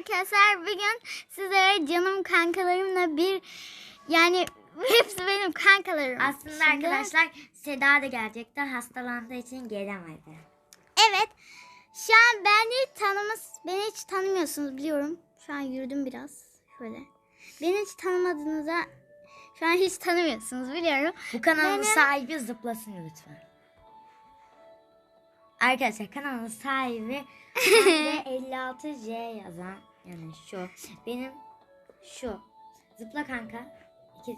arkadaşlar. Bugün sizlere canım kankalarımla bir yani hepsi benim kankalarım. Aslında Şimdi- arkadaşlar Seda da gelecekti. Hastalandığı için gelemedi. Evet. Şu an beni tanımız beni hiç tanımıyorsunuz biliyorum. Şu an yürüdüm biraz şöyle. Beni hiç tanımadığınıza şu an hiç tanımıyorsunuz biliyorum. Bu kanalın Benim- sahibi zıplasın lütfen. Arkadaşlar kanalın sahibi Hande 56C yazan yani şu benim şu zıpla kanka 2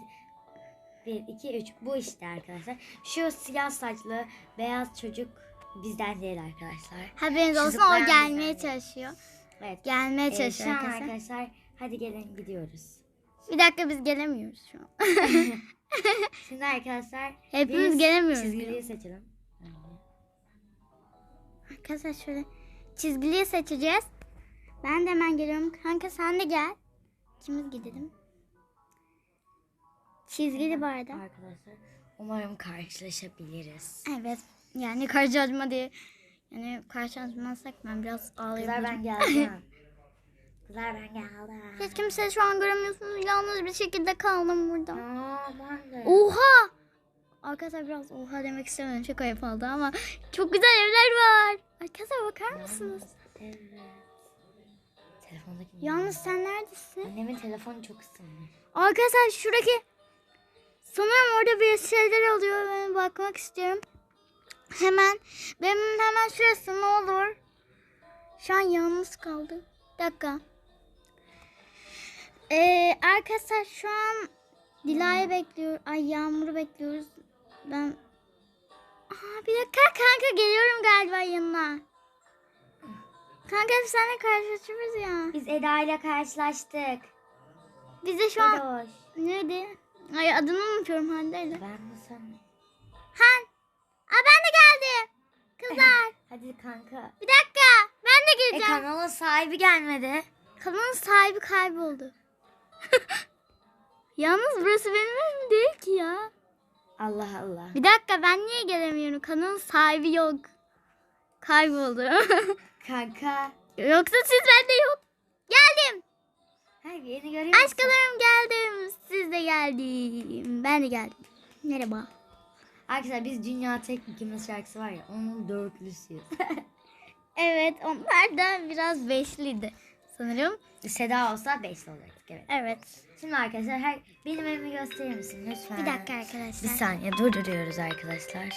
1 2 3 bu işte arkadaşlar. Şu siyah saçlı beyaz çocuk bizden değil arkadaşlar. Haberiniz olsun o gelmeye çalışıyor. Evet. Gelmeye Ee, şu çalışıyor an arkadaşlar. arkadaşlar hadi gelin gidiyoruz. Bir dakika biz gelemiyoruz şu an. Şimdi arkadaşlar Hepimiz gelemiyoruz Çizgiliyi seçelim. Arkadaşlar şöyle çizgiliyi seçeceğiz. Ben de hemen geliyorum. Kanka sen de gel. İkimiz gidelim. Çizgili bu arada. Arkadaşlar umarım karşılaşabiliriz. Evet. Yani karşılaşma diye. Yani karşılaşmazsak ben biraz Kızlar ağlayabilirim. ben geldim. Kızlar ben geldim. Hiç kimse şu an göremiyorsunuz. Yalnız bir şekilde kaldım burada. Aa, ben de. Oha! Arkadaşlar biraz oha demek istemedim. Çok ayıp oldu ama çok güzel evler var. Arkadaşlar bakar mısınız? Evet. Telefondaki Yalnız sen neredesin? Annemin telefonu çok ısınmış. Arkadaşlar şuradaki sanırım orada bir şeyler oluyor. Ben bakmak istiyorum. Hemen benim hemen şurası ne olur. Şu an yalnız kaldım. Bir dakika. Ee, arkadaşlar şu an Dila'yı bekliyor. Ay Yağmur'u bekliyoruz. Ben Aa, bir dakika kanka geliyorum galiba yanına. Kanka biz seninle karşılaşırız ya. Biz Eda ile karşılaştık. Biz de şu an Eda hoş. Neydi? Ay adını unutuyorum Hande'yle. Ben mi sen? Han. Aa ben de geldim. Kızlar. Hadi kanka. bir dakika. Ben de E geleceğim. kanalın sahibi gelmedi. Kanalın sahibi kayboldu. Yalnız burası benim evim değil ki ya. Allah Allah. Bir dakika ben niye gelemiyorum? Kanalın sahibi yok. Kayboldu. Kanka. Yoksa siz bende yok. Geldim. Hayır yeni görüyor musun? Aşklarım geldim. Siz de geldim. Ben de geldim. Merhaba. Arkadaşlar biz Dünya Tek İkimiz şarkısı var ya onun dörtlüsüyüz. Evet onlar da biraz beşliydi sanırım. Seda olsa beşli olacaktık evet. Evet. Şimdi arkadaşlar her benim evimi gösterir misin lütfen? Bir dakika arkadaşlar. Bir saniye durduruyoruz arkadaşlar.